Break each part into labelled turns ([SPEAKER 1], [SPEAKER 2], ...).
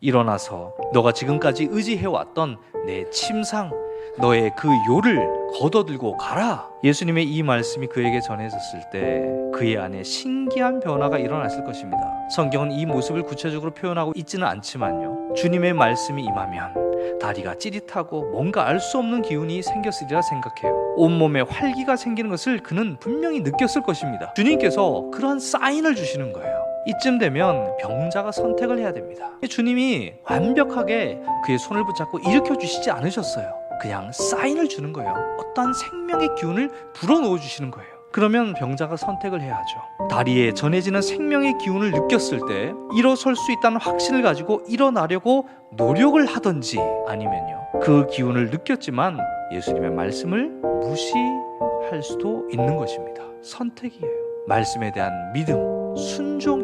[SPEAKER 1] 일어나서 너가 지금까지 의지해왔던 내 침상, 너의 그 요를 걷어들고 가라. 예수님의 이 말씀이 그에게 전해졌을 때 그의 안에 신기한 변화가 일어났을 것입니다. 성경은 이 모습을 구체적으로 표현하고 있지는 않지만요. 주님의 말씀이 임하면 다리가 찌릿하고 뭔가 알 수 없는 기운이 생겼으리라 생각해요. 온몸에 활기가 생기는 것을 그는 분명히 느꼈을 것입니다. 주님께서 그러한 사인을 주시는 거예요. 이쯤 되면 병자가 선택을 해야 됩니다. 주님이 완벽하게 그의 손을 붙잡고 일으켜 주시지 않으셨어요. 그냥 사인을 주는 거예요. 어떠한 생명의 기운을 불어넣어 주시는 거예요. 그러면 병자가 선택을 해야 하죠. 다리에 전해지는 생명의 기운을 느꼈을 때 일어설 수 있다는 확신을 가지고 일어나려고 노력을 하든지 아니면요. 그 기운을 느꼈지만 예수님의 말씀을 무시할 수도 있는 것입니다. 선택이에요. 말씀에 대한 믿음, 순종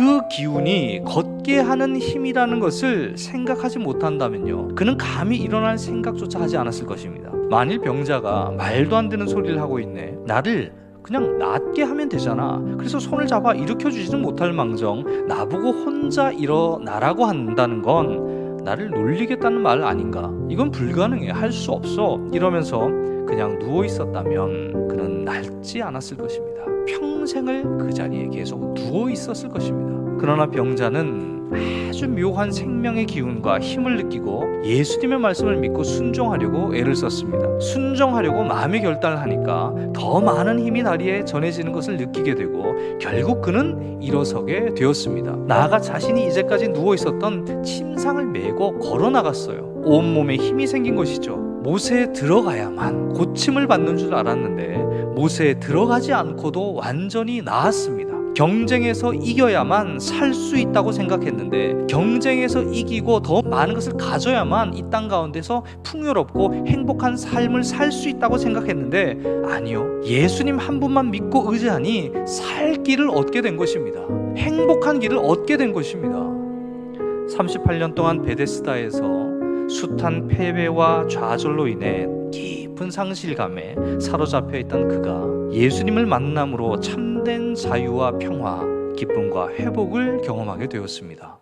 [SPEAKER 1] 그 기운이 걷게 하는 힘이라는 것을 생각하지 못한다면요. 그는 감히 일어날 생각조차 하지 않았을 것입니다. 만일 병자가 말도 안 되는 소리를 하고 있네. 나를 그냥 낫게 하면 되잖아. 그래서 손을 잡아 일으켜 주지는 못할 망정 나보고 혼자 일어나라고 한다는 건 나를 놀리겠다는 말 아닌가? 이건 불가능해. 할 수 없어. 이러면서 그냥 누워 있었다면 그는 낫지 않았을 것입니다. 평생을 그 자리에 계속 누워 있었을 것입니다. 그러나 병자는 아주 묘한 생명의 기운과 힘을 느끼고 예수님의 말씀을 믿고 순종하려고 애를 썼습니다. 순종하려고 마음의 결단을 하니까 더 많은 힘이 다리에 전해지는 것을 느끼게 되고 결국 그는 일어서게 되었습니다. 나아가 자신이 이제까지 누워 있었던 침상을 메고 걸어 나갔어요. 온몸에 힘이 생긴 것이죠. 못에 들어가야만 고침을 받는 줄 알았는데 못에 들어가지 않고도 완전히 나았습니다. 경쟁에서 이겨야만 살 수 있다고 생각했는데 경쟁에서 이기고 더 많은 것을 가져야만 이 땅 가운데서 풍요롭고 행복한 삶을 살 수 있다고 생각했는데 아니요. 예수님 한 분만 믿고 의지하니 살 길을 얻게 된 것입니다. 행복한 길을 얻게 된 것입니다. 38년 동안 베데스다에서 숱한 패배와 좌절로 인해 깊은 상실감에 사로잡혀 있던 그가 예수님을 만남으로 참된 자유와 평화, 기쁨과 회복을 경험하게 되었습니다.